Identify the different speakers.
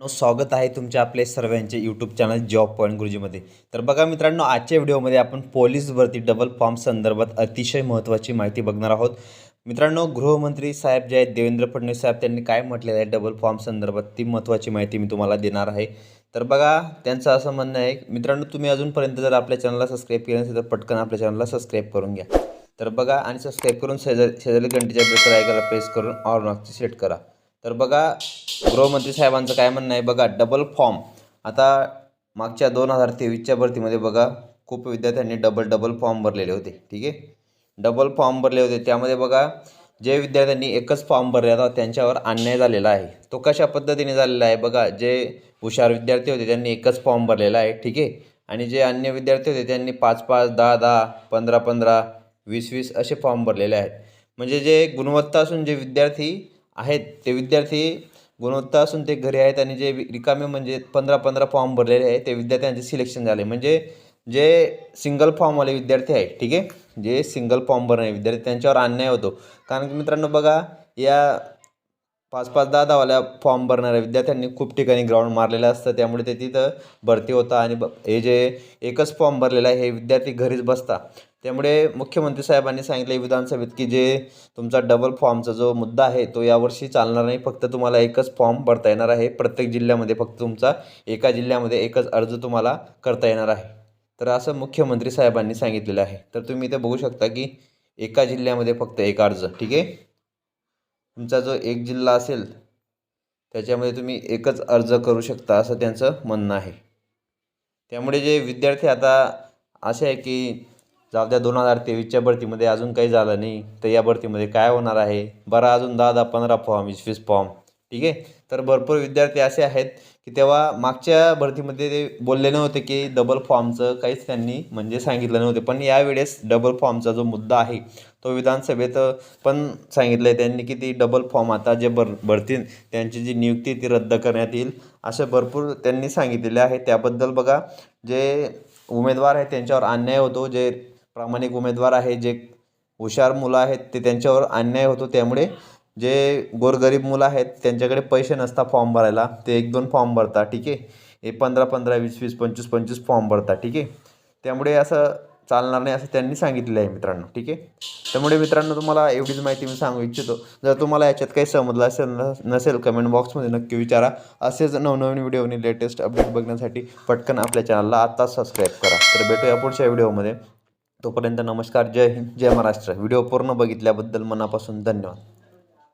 Speaker 1: No स्वागत आहे तुमच्या आपले सर्वांचे यूट्यूब चॅनल जॉब पॉईंट गुरुजीमध्ये तर बघा मित्रांनो आजच्या व्हिडिओमध्ये आपण पोलीस भरती डबल फॉर्म संदर्भात अतिशय महत्त्वाची माहिती बघणार आहोत. मित्रांनो गृहमंत्री साहेब जे आहेत देवेंद्र फडणवीस साहेब त्यांनी काय म्हटलेलं आहे डबल फॉर्म संदर्भात? ती महत्त्वाची माहिती मी तुम्हाला देणार आहे. तर बघा त्यांचं असं म्हणणं आहे मित्रांनो तुम्ही अजूनपर्यंत जर आपल्या चॅनलला सबस्क्राईब केलं नसेल तर पटकन आपल्या चॅनलला सबस्क्राईब करून घ्या. तर बघा आणि सबस्क्राईब करून शेजारी शेजारी घंटेच्या बेलचं ऐकायला प्रेस करून ऑल नॉकची सेट करा. तर बघा गृहमंत्री साहेबांचं काय म्हणणं आहे? बघा डबल फॉर्म आता मागच्या दोन हजार तेवीसच्या भरतीमध्ये बघा खूप विद्यार्थ्यांनी डबल डबल फॉर्म भरलेले होते. ठीक आहे? डबल फॉर्म भरले होते. त्यामध्ये बघा जे विद्यार्थ्यांनी एकच फॉर्म भरले होता त्यांच्यावर अन्याय झालेला आहे. तो कशा पद्धतीने झालेला आहे? बघा जे हुशार विद्यार्थी होते त्यांनी एकच फॉर्म भरलेला आहे. ठीक आहे? आणि जे अन्य विद्यार्थी होते त्यांनी पाच पाच दहा दहा पंधरा पंधरा वीस वीस असे फॉर्म भरलेले आहेत. म्हणजे जे गुणवत्ता असून जे विद्यार्थी आहेत. ते विद्यार्थी गुणवत्ता असून ते घरी आहेत आणि जे रिकामे म्हणजे पंधरा पंधरा फॉर्म भरलेले आहेत ते विद्यार्थ्यांचे सिलेक्शन झाले. म्हणजे जे सिंगल फॉर्मवाले विद्यार्थी आहेत ठीक आहे? जे सिंगल फॉर्म भरणारे विद्यार्थी त्यांच्यावर अन्याय होतो. कारण की मित्रांनो बघा या पाच पाच दहा दहावाल्या फॉर्म भरणाऱ्या विद्यार्थ्यांनी खूप ठिकाणी ग्राउंड मारलेलं असतं. त्यामुळे ते तिथं भरती होता आणि ब हे जे एकच फॉर्म भरलेला आहे हे विद्यार्थी घरीच बसता. त्यामुळे मुख्यमंत्री साहेबांनी सांगितले विधानसभेत की जे तुमचा डबल फॉर्मचा जो मुद्दा आहे तो यावर्षी चालणार नाही. फक्त तुम्हाला एकच फॉर्म भरता येणार आहे. प्रत्येक जिल्ह्यामध्ये फक्त तुमचा एका जिल्ह्यामध्ये एकच अर्ज तुम्हाला करता येणार आहे. तर असं मुख्यमंत्री साहेबांनी सांगितलेलं आहे. तर तुम्ही इथे बघू शकता की एका जिल्ह्यामध्ये फक्त एक अर्ज ठीक आहे? तुमचा जो एक जिल्हा असेल त्याच्यामध्ये तुम्ही एकच अर्ज करू शकता असं त्यांचं म्हणणं आहे. त्यामुळे जे विद्यार्थी आता असे आहे की जाऊ द्या दोन हजार तेवीसच्या भरतीमध्ये अजून काही झालं नाही तर या भरतीमध्ये काय होणार आहे? बरं अजून दहा दहा पंधरा फॉर्म वीस वीस फॉर्म ठीक आहे? तर भरपूर विद्यार्थी असे आहेत की तेव्हा मागच्या भरतीमध्ये ते बोलले नव्हते की डबल फॉर्मचं काहीच त्यांनी म्हणजे सांगितलं नव्हते. पण यावेळेस डबल फॉर्मचा जो मुद्दा आहे तो विधानसभेत पण सांगितलं आहे त्यांनी की ती डबल फॉर्म आता जे भर भरतील त्यांची जी नियुक्ती ती रद्द करण्यात येईल असे भरपूर त्यांनी सांगितलेले आहे. त्याबद्दल बघा जे उमेदवार आहेत त्यांच्यावर अन्याय होतो जे प्रामाणिक उमेदवार आहे जे हुशार मुलं आहेत ते त्यांच्यावर अन्याय होतो त्यामुळे जे गोरगरीब मुलं आहेत त्यांच्याकडे पैसे नसता फॉर्म भरायला. ते एक दोन फॉर्म भरतात ठीक आहे? हे पंधरा पंधरा वीस वीस पंचवीस पंचवीस फॉर्म भरतात ठीक आहे? त्यामुळे असं चालणार नाही असं त्यांनी सांगितलेलं आहे मित्रांनो ठीक आहे? त्यामुळे मित्रांनो तुम्हाला एवढीच माहिती मी सांगू इच्छितो. जर तुम्हाला याच्यात काही समजलं असेल न नसेल कमेंट बॉक्समध्ये नक्की विचारा. असेच नवनवीन व्हिडिओ आणि लेटेस्ट अपडेट बघण्यासाठी पटकन आपल्या चॅनलला आत्ताच सबस्क्राईब करा. तर भेटूया पुढच्या व्हिडिओमध्ये. तोपर्यंत नमस्कार जय हिंद जय महाराष्ट्र. व्हिडिओ पूर्ण बघितल्याबद्दल मनापासून धन्यवाद.